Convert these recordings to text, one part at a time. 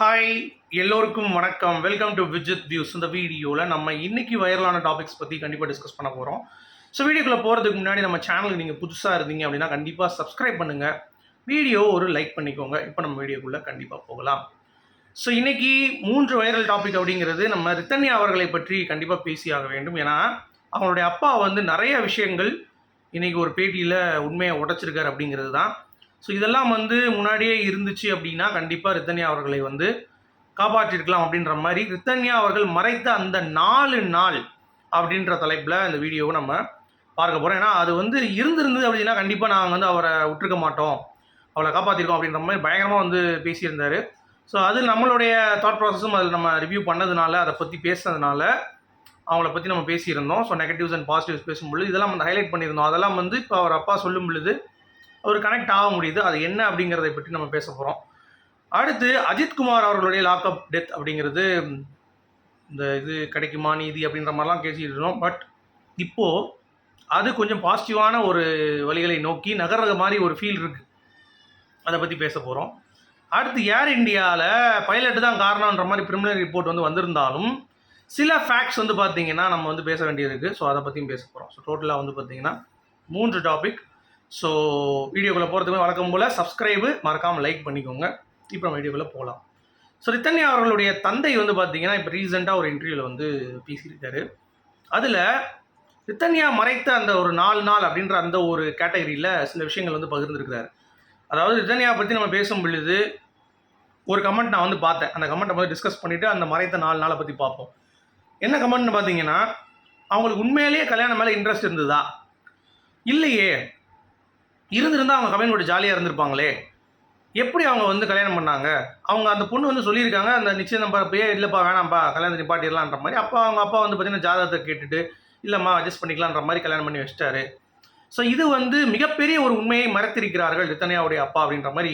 Hi எல்லோருக்கும் வணக்கம். Welcome to Vijith views இந்த வீடியோவில் நம்ம இன்றைக்கி வைரலான டாபிக்ஸ் பற்றி கண்டிப்பாக டிஸ்கஸ் பண்ண போகிறோம் ஸோ வீடியோக்குள்ளே போகிறதுக்கு முன்னாடி நம்ம சேனலுக்கு நீங்கள் புதுசாக இருந்தீங்க அப்படின்னா கண்டிப்பாக சப்ஸ்கிரைப் பண்ணுங்கள் வீடியோ ஒரு லைக் பண்ணிக்கோங்க. இப்போ நம்ம வீடியோக்குள்ளே கண்டிப்பாக போகலாம். ஸோ இன்றைக்கி மூன்று வைரல் டாபிக் அப்படிங்கிறது நம்ம ரித்தன்யா அவர்களை பற்றி கண்டிப்பாக பேசியாக வேண்டும். ஏன்னா அவங்களுடைய அப்பா வந்து நிறைய விஷயங்கள் இன்றைக்கி ஒரு பேட்டியில் உண்மையை உடைச்சிருக்கார் அப்படிங்கிறது தான். ஸோ இதெல்லாம் வந்து முன்னாடியே இருந்துச்சு அப்படின்னா கண்டிப்பாக ரித்தன்யா அவர்களை வந்து காப்பாற்றிருக்கலாம் அப்படின்ற மாதிரி ரித்தன்யா அவர்கள் மறைத்த அந்த நாலு நாள் அப்படின்ற தலைப்பில் இந்த வீடியோவை நம்ம பார்க்க போகிறோம் ஏன்னா அது வந்து இருந்திருந்தது அப்படின்னா கண்டிப்பாக நாங்கள் வந்து அவரை விட்டுருக்க மாட்டோம். அவளை காப்பாற்றிருக்கோம் அப்படின்ற மாதிரி பயங்கரமாக வந்து பேசியிருந்தார். ஸோ அது நம்மளுடைய தாட் ப்ராசஸும் அதில் நம்ம ரிவ்யூ பண்ணதுனால அதை பற்றி பேசுனதுனால அவங்கள பற்றி நம்ம பேசியிருந்தோம். ஸோ நெகட்டிவ்ஸ் அண்ட் பாசிட்டிவ்ஸ் பேசும்பொழுது இதெல்லாம் வந்து ஹைலைட் பண்ணியிருந்தோம். அதெல்லாம் வந்து இப்போ அவர் அப்பா சொல்லும் பொழுது அவர் கனெக்ட் ஆக முடியுது. அது என்ன அப்படிங்கிறதை பற்றி நம்ம பேச போகிறோம் அடுத்து அஜித்குமார் அவர்களுடைய லாக்அப் டெத் அப்படிங்கிறது இந்த இது கிடைக்குமா நீதி அப்படின்ற மாதிரிலாம் பேசிகிட்டு இருந்தோம். பட் இப்போது அது கொஞ்சம் பாசிட்டிவான ஒரு வழிகளை நோக்கி நகர்ற மாதிரி ஒரு ஃபீல் இருக்குது அதை பற்றி பேச போகிறோம் அடுத்து ஏர் இந்தியாவில் பைலட் தான் காரணம்ன்ற மாதிரி ப்ரிமினரி ரிப்போர்ட் வந்து வந்திருந்தாலும் சில ஃபேக்ட்ஸ் வந்து பார்த்தீங்கன்னா நம்ம வந்து பேச வேண்டியது இருக்குது ஸோ அதை பற்றியும் பேச போகிறோம் ஸோ டோட்டலாக வந்து பார்த்திங்கன்னா மூன்று டாபிக் ஸோ வீடியோக்குள்ளே போகிறதுக்கு வழக்கம் போல் சப்ஸ்கிரைபு மறக்காமல் லைக் பண்ணிக்கோங்க. இப்போ நம்ம வீடியோக்குள்ளே போகலாம் ஸோ ரித்தன்யா அவர்களுடைய தந்தை வந்து பார்த்தீங்கன்னா இப்போ ரீசெண்டாக ஒரு இன்டர்வியூவில் வந்து பேசியிருக்காரு. அதில் ரித்தன்யா மறைத்த அந்த ஒரு நாலு நாள் அப்படின்ற அந்த ஒரு கேட்டகரியில் சில விஷயங்கள் வந்து பகிர்ந்துருக்கிறாரு. அதாவது ரித்தன்யா பற்றி நம்ம பேசும் பொழுது ஒரு கமெண்ட் நான் வந்து பார்த்தேன். அந்த கமெண்ட்டை வந்து டிஸ்கஸ் பண்ணிவிட்டு அந்த மறைத்த நாலு நாளை பற்றி பார்ப்போம். என்ன கமெண்ட்னு பார்த்தீங்கன்னா அவங்களுக்கு உண்மையிலேயே கல்யாணம் மேலே இன்ட்ரெஸ்ட் இருந்ததா? இல்லையே. இருந்திருந்தால் அவங்க கமெண்ட் போட்டு ஜாலியாக இருந்திருப்பாங்களே? எப்படி அவங்க வந்து கல்யாணம் பண்ணாங்க? அவங்க அந்த பொண்ணு வந்து சொல்லியிருக்காங்க அந்த நிச்சயம் நம்பப்பயே இல்லைப்பா வேணாம்ப்பா கல்யாணம் நிப்பாட்டிடலான்ற மாதிரி. அப்பா அவங்க அப்பா வந்து பார்த்தீங்கன்னா ஜாதகத்தை கேட்டுட்டு இல்லைம்மா அட்ஜஸ்ட் பண்ணிக்கலான்ற மாதிரி கல்யாணம் பண்ணி வச்சிட்டாரு. ஸோ இது வந்து மிகப்பெரிய ஒரு உண்மையை மறைத்திருக்கிறார்கள் ரித்தனையாவுடைய அப்பா அப்படின்ற மாதிரி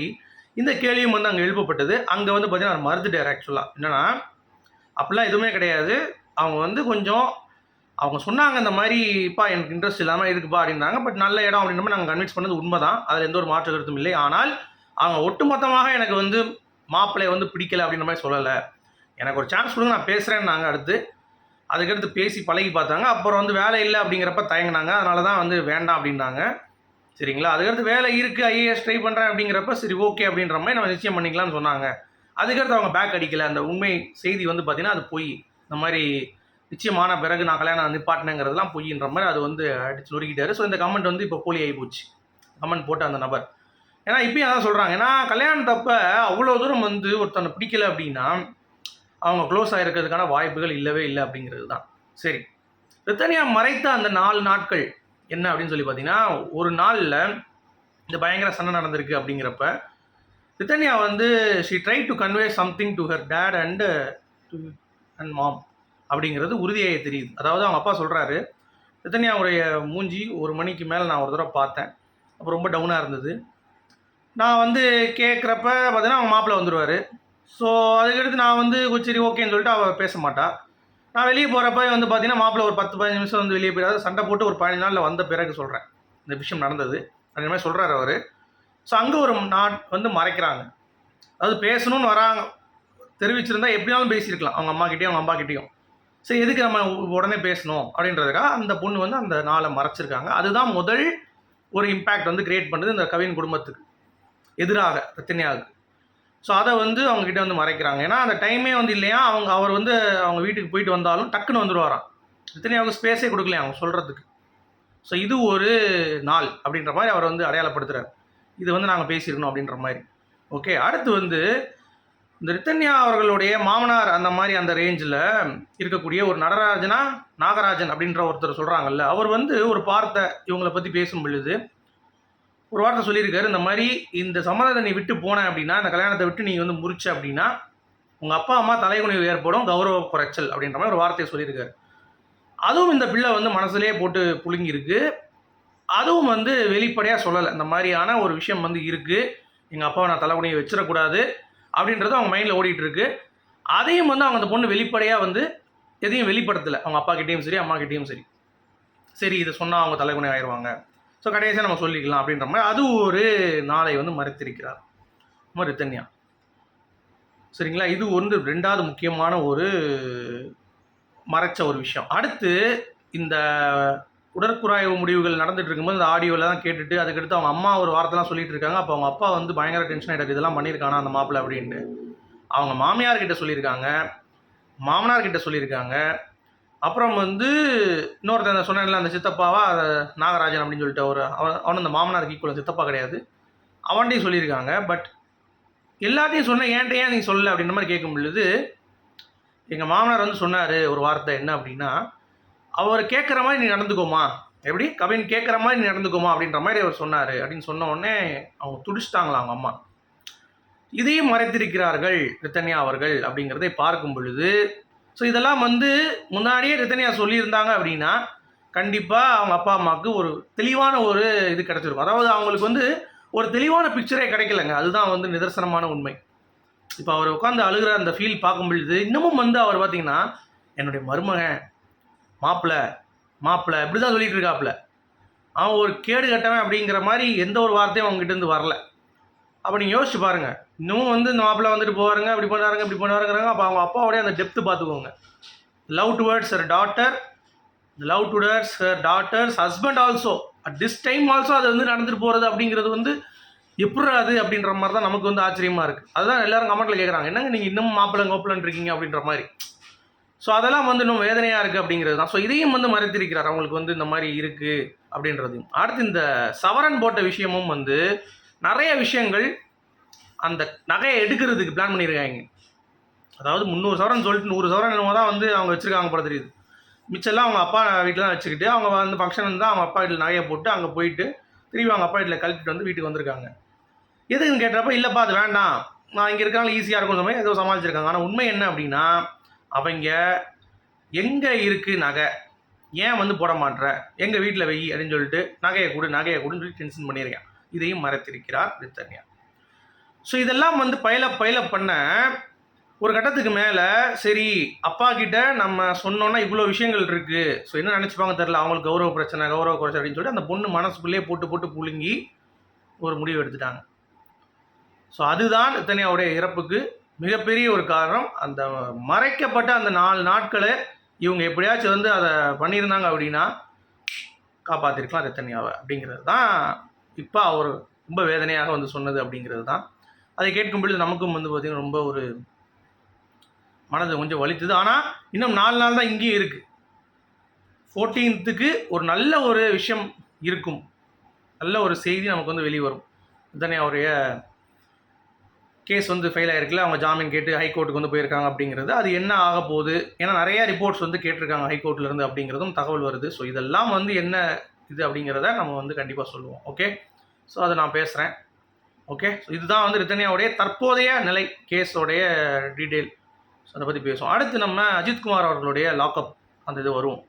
இந்த கேள்வியும் வந்து அங்கே எழுப்பப்பட்டது. அங்கே வந்து பார்த்தீங்கன்னா அவர் மறுத்துட்டார் ஆக்சுவலாக என்னென்னா அப்படிலாம் எதுவுமே கிடையாது. அவங்க வந்து கொஞ்சம் அவங்க சொன்னாங்க இந்த மாதிரிப்பா எனக்கு இன்ட்ரெஸ்ட் இல்லாமல் இருக்குப்பா அப்படின்றாங்க பட் நல்ல இடம் அப்படின்ற மாதிரி நாங்கள் கன்வின்ஸ் பண்ணது உண்மை தான் அதில் எந்த ஒரு மாற்று கருத்தும் இல்லை. ஆனால் அவங்க ஒட்டுமொத்தமாக எனக்கு வந்து மாப்பிள்ளையை வந்து பிடிக்கல அப்படின்ற மாதிரி சொல்லலை. எனக்கு ஒரு சான்ஸ் கொடுங்க நான் பேசுகிறேன்னு நாங்கள் அடுத்து. அதுக்கடுத்து பேசி பழகி பார்த்தாங்க. அப்புறம் வந்து வேலை இல்லை அப்படிங்கிறப்ப தயங்கினாங்க. அதனால தான் வந்து வேண்டாம் அப்படின்னாங்க. சரிங்களா? அதுக்கடுத்து வேலை இருக்குது ஐஏஎஸ் ட்ரை பண்ணுறேன் அப்படிங்கிறப்ப சரி ஓகே அப்படின்ற மாதிரி நம்ம நிச்சயம் பண்ணிக்கலாம்னு சொன்னாங்க. அதுக்கடுத்து அவங்க பேக் அடிக்கலை. அந்த உண்மை செய்தி வந்து பார்த்திங்கன்னா அது போய் இந்த மாதிரி நிச்சயமான பிறகு நான் கல்யாணம் நிப்பாட்டினேங்கிறதுலாம் பொய்ன்ற மாதிரி அது வந்து அடிச்சு நொறுக்கிட்டாரு. ஸோ இந்த கமெண்ட் வந்து இப்போ போலி ஆகி போச்சு கமெண்ட் போட்ட அந்த நபர். ஏன்னா இப்பயும் அதான் சொல்கிறாங்க ஏன்னா கல்யாணத்தப்ப அவ்வளோ தூரம் வந்து ஒருத்தனை பிடிக்கல அப்படின்னா அவங்க க்ளோஸ் ஆகிருக்கிறதுக்கான வாய்ப்புகள் இல்லவே இல்லை அப்படிங்கிறது தான். சரி. ரித்தனியா மறைத்த அந்த நாலு நாட்கள் என்ன அப்படின்னு சொல்லி பார்த்தீங்கன்னா ஒரு நாளில் இந்த பயங்கர சண்டை நடந்திருக்கு அப்படிங்கிறப்ப ரித்தன்யா வந்து she try to convey something to her dad and to and mom அப்படிங்கிறது உறுதியாக தெரியுது. அதாவது அவங்க அப்பா சொல்கிறாரு ரித்தன்யாவுடைய மூஞ்சி ஒரு மணிக்கு மேலே நான் ஒரு தடவை பார்த்தேன். அப்போ ரொம்ப டவுனாக இருந்தது. நான் வந்து கேட்குறப்ப பார்த்தீங்கன்னா அவங்க மாப்பிள்ளை வந்துடுவார் ஸோ அதுக்கடுத்து நான் வந்து சரி ஓகேன்னு சொல்லிட்டு அவள் பேச மாட்டா. நான் வெளியே போகிறப்ப வந்து பார்த்தீங்கன்னா மாப்பிள்ளை ஒரு பத்து பதினஞ்சு நிமிஷம் வந்து வெளியே போயிடாது சண்டை போட்டு ஒரு பதினஞ்சு நாளில் வந்த பிறகு சொல்கிறேன் இந்த விஷயம் நடந்தது. அந்த மாதிரி சொல்கிறாரு அவர். ஸோ அங்கே ஒரு நாட் வந்து மறைக்கிறாங்க. அதாவது பேசணும்னு வராங்க தெரிவிச்சிருந்தா எப்படினாலும் பேசியிருக்கலாம். அவங்க அம்மாக்கிட்டேயும் அவங்க அப்பாக்கிட்டேயும் சரி எதுக்கு நம்ம உடனே பேசணும் அப்படின்றதுக்காக அந்த பொண்ணு வந்து அந்த நாளை மறைச்சிருக்காங்க. அதுதான் முதல் ஒரு இம்பேக்ட் வந்து கிரியேட் பண்ணுது இந்த கவின் குடும்பத்துக்கு எதிராக ரத்தினியாவுக்கு. ஸோ அதை வந்து அவங்ககிட்ட வந்து மறைக்கிறாங்க. ஏன்னா அந்த டைமே வந்து இல்லையா அவங்க அவர் வந்து அவங்க வீட்டுக்கு போயிட்டு வந்தாலும் டக்குன்னு வந்துடுவாராம் அவங்க ஸ்பேஸே கொடுக்கலையா அவங்க சொல்கிறதுக்கு ஸோ இது ஒரு நாள் அப்படின்ற மாதிரி அவர் வந்து அடையாளப்படுத்துகிறார் இது வந்து நாங்கள் பேசியிருக்கணும் அப்படின்ற மாதிரி. ஓகே அடுத்து வந்து இந்த ரித்தன்யா அவர்களுடைய மாமனார் அந்த மாதிரி அந்த ரேஞ்சில் இருக்கக்கூடிய ஒரு நடராஜனா நாகராஜன் அப்படின்ற ஒருத்தர் சொல்கிறாங்கல்ல அவர் வந்து ஒரு வார்த்தை இவங்களை பற்றி பேசும் பொழுது ஒரு வார்த்தை சொல்லியிருக்காரு. இந்த மாதிரி இந்த சம்மதத்தை நீ விட்டு போன அப்படின்னா இந்த கல்யாணத்தை விட்டு நீ வந்து முறிச்ச அப்படின்னா உங்கள் அப்பா அம்மா தலைகுனிவு ஏற்படும் கௌரவ குறைச்சல் அப்படின்ற மாதிரி ஒரு வார்த்தையை சொல்லியிருக்காரு. அதுவும் இந்த பிள்ளை வந்து மனசுலேயே போட்டு புழுங்கியிருக்கு. அதுவும் வந்து வெளிப்படையாக சொல்லலை. இந்த மாதிரியான ஒரு விஷயம் வந்து இருக்குது எங்கள் அப்பாவை நான் தலைகுனியை வச்சிடக்கூடாது. அப்படின்றது அவங்க மைண்டில் ஓடிட்டு இருக்கு அதையும் வந்து அவங்க அந்த பொண்ணு வெளிப்படையாக வந்து எதையும் வெளிப்படுத்தலை. அவங்க அப்பா கிட்டேயும் சரி அம்மா கிட்டேயும் சரி. சரி இதை சொன்னால் அவங்க தலைகுணை ஆயிடுவாங்க ஸோ கடைசியாக நம்ம சொல்லிக்கலாம் அப்படின்ற மாதிரி அது ஒரு நாளை வந்து மறைத்திருக்கிறார். மறுத்தன்யா சரிங்களா? இது ஒன்று ரெண்டாவது முக்கியமான ஒரு மறைச்ச ஒரு விஷயம். அடுத்து இந்த உடற்குறாய்வு முடிவுகள் நடந்துட்டு இருக்கும்போது இந்த ஆடியோவில் தான் கேட்டுட்டு அதுக்கடுத்து அவங்க அம்மா ஒரு வார்த்தைலாம் சொல்லிட்டு இருக்காங்க அப்போ அவங்க அப்பா வந்து பயங்கர டென்ஷன் ஆகிட்டார் இதெல்லாம் பண்ணியிருக்கானா அந்த மாப்பிள்ளை அப்படின்ட்டு. அவங்க மாமியார் கிட்ட சொல்லியிருக்காங்க. மாமனார்கிட்ட சொல்லியிருக்காங்க. அப்புறம் வந்து இன்னொருத்தன் சொன்னேன்ல அந்த சித்தப்பாவா நாகராஜன் அப்படின்னு சொல்லிட்டு ஒரு அவன் அவன் அந்த மாமனாருக்கு ஈக்குவல் சித்தப்பா கிடையாது. அவன்கிட்டையும் சொல்லியிருக்காங்க. பட் எல்லாத்தையும் சொன்ன ஏன்ட்ட ஏன் நீ சொல்லல? அப்படின்ற மாதிரி கேட்கும் பொழுது எங்கள் மாமனார் வந்து சொன்னார் ஒரு வார்த்தை என்ன அப்படின்னா அவர் கேட்குற மாதிரி நீ நடந்துக்கோமா? எப்படி? கவின் கேட்குற மாதிரி நீ நடந்துக்கோமா? அப்படின்ற மாதிரி அவர் சொன்னார். அப்படின்னு சொன்ன உடனே அவங்க துடிச்சிட்டாங்களா அவங்க அம்மா. இதையும் மறைத்திருக்கிறார்கள் ரித்தன்யா அவர்கள் அப்படிங்கிறதை பார்க்கும் பொழுது ஸோ இதெல்லாம் வந்து முன்னாடியே ரித்தன்யா சொல்லியிருந்தாங்க அப்படின்னா கண்டிப்பாக அவங்க அப்பா அம்மாவுக்கு ஒரு தெளிவான ஒரு இது கிடச்சிருக்கும். அதாவது அவங்களுக்கு வந்து ஒரு தெளிவான பிக்சரே கிடைக்கலங்க. அதுதான் வந்து நிதர்சனமான உண்மை. இப்போ அவர் உட்காந்து அழுகிற அந்த ஃபீல் பார்க்கும் பொழுது இன்னமும் வந்து அவர் பார்த்திங்கன்னா என்னுடைய மருமகன் மாப்பிள்ளை மாப்பிள்ளை இப்படி தான் சொல்லிகிட்டு இருக்காப்புல அவன் ஒரு கேடு கட்டவன் அப்படிங்கிற மாதிரி எந்த ஒரு வார்த்தையும் அவங்ககிட்ட இருந்து வரல. அப்போ நீங்கள் யோசிச்சு பாருங்க. இன்னமும் வந்து இந்த மாப்பிள்ளை வந்துட்டு போவாருங்க இப்படி பண்ணாருங்க இப்படி பண்ணாருங்கிறாங்க அப்போ அவங்க அப்பாவோடைய அந்த டெப்த்து பார்த்துக்கோங்க love towards her daughter love towards her daughter's husband also at this time also அது வந்து நடந்துட்டு போகிறது அப்படிங்கிறது வந்து எப்படி அது அப்படின்ற மாதிரி தான் நமக்கு வந்து ஆச்சரியமாக இருக்குது அதுதான் எல்லோரும் கமெண்ட்டில் கேட்குறாங்க என்னங்க நீங்கள் இன்னும் மாப்பிள்ளை கோப்பிலன் இருக்கீங்க அப்படின்ற மாதிரி. ஸோ அதெல்லாம் வந்து இன்னும் வேதனையாக இருக்குது அப்படிங்கிறது தான். ஸோ இதையும் வந்து மறைத்திருக்கிறார். அவங்களுக்கு வந்து இந்த மாதிரி இருக்குது அப்படின்றதையும். அடுத்து இந்த சவரன் போட்ட விஷயமும் வந்து நிறைய விஷயங்கள் அந்த நகையை எடுக்கிறதுக்கு பிளான் பண்ணியிருக்காங்க. அதாவது முந்நூறு சவரன் சொல்லிட்டு நூறு சவரன் என்னமோ தான் வந்து அவங்க வச்சுருக்காங்க போல தெரியுது. மிச்சம்லாம் அவங்க அப்பா வீட்டில் தான் வச்சுக்கிட்டு அவங்க வந்து ஃபங்க்ஷன் வந்து அவங்க அப்பா வீட்டில் நகையை போட்டு அங்கே போயிட்டு திரும்பி அவங்க அப்பா வீட்டில் கழட்டிட்டு வந்து வீட்டுக்கு வந்திருக்காங்க. எதுக்குன்னு கேட்டப்ப இல்லைப்பா அது வேண்டாம். நான் இங்கே இருக்காங்க ஈஸியாக இருக்கும் மாதிரி ஏதோ சமாளிச்சிருக்காங்க. ஆனால் உண்மை என்ன அப்படின்னா அவங்க எங்கே இருக்குது நகை? ஏன் வந்து போட மாட்ற? எங்கள் வீட்டில் வை அப்படின்னு சொல்லிட்டு நகையை கொடு நகையை கொடுன்னு சொல்லி டென்ஷன் பண்ணியிருக்கேன் இதையும் மறைத்திருக்கிறார் ரித்தன்யா ஸோ இதெல்லாம் வந்து பயில பயில பண்ண ஒரு கட்டத்துக்கு மேலே சரி அப்பா கிட்ட நம்ம சொன்னோன்னா இவ்வளோ விஷயங்கள் இருக்குது ஸோ என்ன நினச்சிப்பாங்க தெரில அவங்களுக்கு கௌரவ பிரச்சனை கௌரவ குறைச்சி அப்படின்னு சொல்லிட்டு அந்த பொண்ணு மனசுக்குள்ளேயே போட்டு போட்டு புழுங்கி ஒரு முடிவு எடுத்துட்டாங்க. ஸோ அதுதான் ரித்தன்யாவுடைய இறப்புக்கு மிகப்பெரிய ஒரு காரணம். அந்த மறைக்கப்பட்ட அந்த நாலு நாட்களை இவங்க எப்படியாச்சும் வந்து அதை பண்ணியிருந்தாங்க அப்படின்னா காப்பாற்றிருக்கலாம் ரத்தன்யாவை அப்படிங்கிறது தான் இப்போ அவர் ரொம்ப வேதனையாக வந்து சொன்னது அப்படிங்கிறது தான். அதை கேட்கும் பொழுது நமக்கும் வந்து பார்த்திங்கன்னா ரொம்ப ஒரு மனது கொஞ்சம் வலித்தது. ஆனால் இன்னும் நாலு நாள் தான் இங்கேயும் இருக்குது ஃபோர்டீன்த்துக்கு ஒரு நல்ல ஒரு விஷயம் இருக்கும். நல்ல ஒரு செய்தி நமக்கு வந்து வெளிவரும். இத்தனை ரத்தன்யாவுடைய கேஸ் வந்து ஃபெயில் ஆயிருக்குல்ல அவங்க ஜாமீன் கேட்டு ஹைகோர்ட்டுக்கு வந்து போயிருக்காங்க அப்படிங்கிறது அது என்ன ஆக போகுது? ஏன்னா நிறைய ரிப்போர்ட்ஸ் வந்து கேட்டிருக்காங்க ஹைகோர்ட்லேருந்து அப்படிங்கிறதும் தகவல் வருது. ஸோ இதெல்லாம் வந்து என்ன இது அப்படிங்கிறத நம்ம வந்து கண்டிப்பாக சொல்லுவோம். ஓகே ஸோ அதை நான் பேசுகிறேன் ஓகே ஸோ இதுதான் வந்து ரித்தனியாவுடைய தற்போதைய நிலை கேஸோடைய டீட்டெயில் ஸோ அதை பற்றி பேசுவோம். அடுத்து நம்ம அஜித்குமார் அவர்களுடைய லாக்அப் அந்த இது வரும்.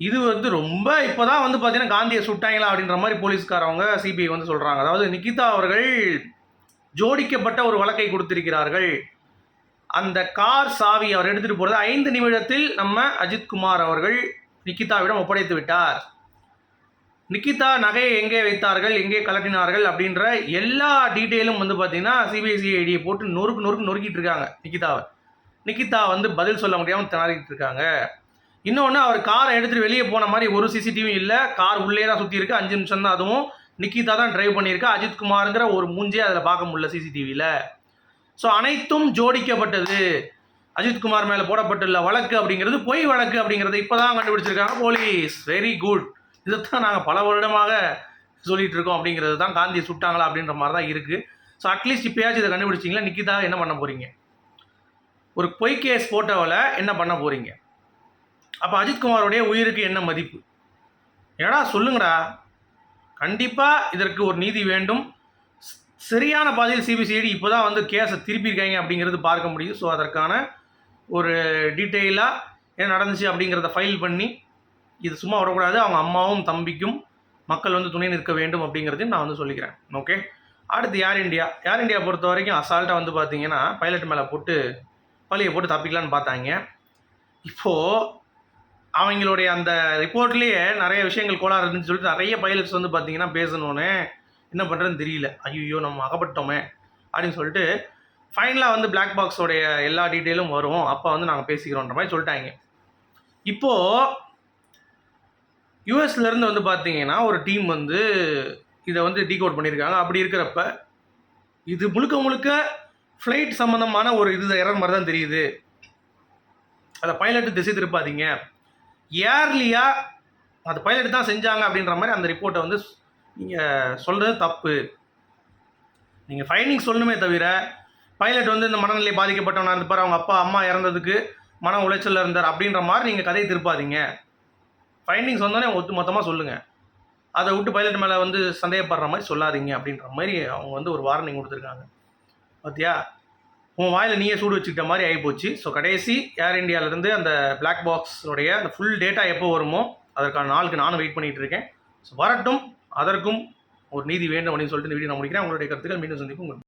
இது வந்து ரொம்ப இப்போ தான் வந்து பார்த்தீங்கன்னா காந்தியை சுட்டாங்களா அப்படின்ற மாதிரி போலீஸ்காரவங்க சிபிஐ வந்து சொல்கிறாங்க அதாவது நிகிதா அவர்கள் ஜோடிக்கப்பட்ட ஒரு வழக்கை கொடுத்திருக்கிறார்கள். அந்த கார் சாவி அவர் எடுத்துகிட்டு போகிறது ஐந்து நிமிடத்தில் நம்ம அஜித்குமார் அவர்கள் நிக்கிதாவிடம் ஒப்படைத்து விட்டார். நிக்கிதா நகையை எங்கே வைத்தார்கள் எங்கே கலட்டினார்கள் அப்படின்ற எல்லா டீட்டெயிலும் வந்து பார்த்தீங்கன்னா சிபிஎஸ்சிஐடியை போட்டு நொறுக்கு நொறுக்கு நொறுக்கிட்டு இருக்காங்க நிக்கிதாவை. நிக்கிதா வந்து பதில் சொல்ல முடியாமல் திணறிட்டு இருக்காங்க. இன்னொன்று அவர் காரை எடுத்துகிட்டு வெளியே போன மாதிரி ஒரு சிசிடிவியும் இல்லை கார் உள்ளே தான் சுற்றி இருக்கு அஞ்சு நிமிஷம் தான் அதுவும். நிக்கிதா தான் டிரைவ் பண்ணியிருக்கா. அஜித்குமாருங்கிற ஒரு மூஞ்சே அதில் பார்க்க முடியல சிசிடிவியில் ஸோ அனைத்தும் ஜோடிக்கப்பட்டது. அஜித்குமார் மேலே போடப்பட்டுள்ள வழக்கு அப்படிங்கிறது பொய் வழக்கு அப்படிங்கிறத இப்போ தான் கண்டுபிடிச்சிருக்காங்க போலீஸ். வெரி குட் இதைத்தான் நாங்கள் பல வருடமாக சொல்லிகிட்டு இருக்கோம் அப்படிங்கிறது தான் காந்தியை சுட்டாங்களா அப்படின்ற மாதிரி தான் இருக்குது ஸோ அட்லீஸ்ட் இப்போயாச்சும் இதை கண்டுபிடிச்சிங்களா? நிக்கிதா என்ன பண்ண போகிறீங்க ஒரு பொய் கேஸ் போட்டோவில் என்ன பண்ண போகிறீங்க அப்போ அஜித்குமாரோடைய உயிருக்கு என்ன மதிப்பு? ஏடா சொல்லுங்கடா. கண்டிப்பாக இதற்கு ஒரு நீதி வேண்டும். சரியான பாதையில் சிபிசிஐடி இப்போ தான் வந்து கேஸை திருப்பியிருக்காங்க அப்படிங்கிறது பார்க்க முடியும் ஸோ அதற்கான ஒரு டீட்டெயிலாக என்ன நடந்துச்சு அப்படிங்கிறத ஃபைல் பண்ணி இது சும்மா விடக்கூடாது. அவங்க அம்மாவும் தம்பிக்கும் மக்கள் வந்து துணை நிற்க வேண்டும் அப்படிங்கிறதையும் நான் வந்து சொல்லிக்கிறேன். ஓகே அடுத்து ஏர் இண்டியா ஏர் இண்டியா பொறுத்த வரைக்கும் அசால்ட்டாக வந்து பார்த்தீங்கன்னா பைலட் மேலே போட்டு பழியை போட்டு தப்பிக்கலான்னு பார்த்தாங்க. இப்போது அவங்களுடைய அந்த ரிப்போர்ட்லேயே நிறைய விஷயங்கள் கோளாறு இருந்துன்னு சொல்லிட்டு நிறைய பைலட்ஸ் வந்து பார்த்தீங்கன்னா பேசணுன்னு என்ன பண்ணுறதுன்னு தெரியல. ஐயோ நம்ம அகப்பட்டோமே அப்படின்னு சொல்லிட்டு ஃபைனலாக வந்து பிளாக் பாக்ஸோடைய எல்லா டீட்டெயிலும் வரும். அப்போ வந்து நாங்கள் பேசிக்கிறோன்ற மாதிரி சொல்லிட்டாங்க. இப்போது யூஎஸ்லேருந்து வந்து பார்த்தீங்கன்னா ஒரு டீம் வந்து இதை வந்து டீகோட் பண்ணியிருக்காங்க. அப்படி இருக்கிறப்ப இது முழுக்க முழுக்க ஃப்ளைட் சம்மந்தமான ஒரு இது எரர் மாதிரி தான் தெரியுது. அதை பைலட்டு திசை திருப்பாதீங்க. ஏர்லியாக அது பைலட் தான் செஞ்சாங்க அப்படின்ற மாதிரி அந்த ரிப்போர்ட்டை வந்து நீங்கள் சொல்கிறது தப்பு. நீங்கள் ஃபைனிங் சொல்லணுமே தவிர பைலட் வந்து இந்த மனநிலை பாதிக்கப்பட்டவனாக இருப்பார் அவங்க அப்பா அம்மா இறந்ததுக்கு மன உளைச்சலில் இருந்தார் அப்படின்ற மாதிரி நீங்கள் கதையை திருப்பாதீங்க. ஃபைண்டிங்ஸ் வந்தோடனே ஒத்து மொத்தமாக சொல்லுங்கள் அதை விட்டு பைலட் மேலே வந்து சந்தேகப்படுற மாதிரி சொல்லாதீங்க அப்படின்ற மாதிரி அவங்க வந்து ஒரு வார்னிங் கொடுத்துருக்காங்க. பார்த்தியா உன் வாயில் நீயே சூடு வச்சுக்கிட்ட மாதிரி ஆகிப்போச்சு. ஸோ கடைசி ஏர் இந்தியாவிலேருந்து அந்த பிளாக் பாக்ஸோடைய அந்த ஃபுல் டேட்டா எப்போ வருமோ அதற்கான நாளுக்கு நானும் வெயிட் பண்ணிகிட்டு இருக்கேன். ஸோ வரட்டும் அதற்கும் ஒரு நீதி வேண்டும் அப்படின்னு சொல்லிட்டு இந்த வீடியோ நான் முடிக்கிறேன். உங்களுடைய கருத்துக்கள் மீண்டும் சந்திக்கும்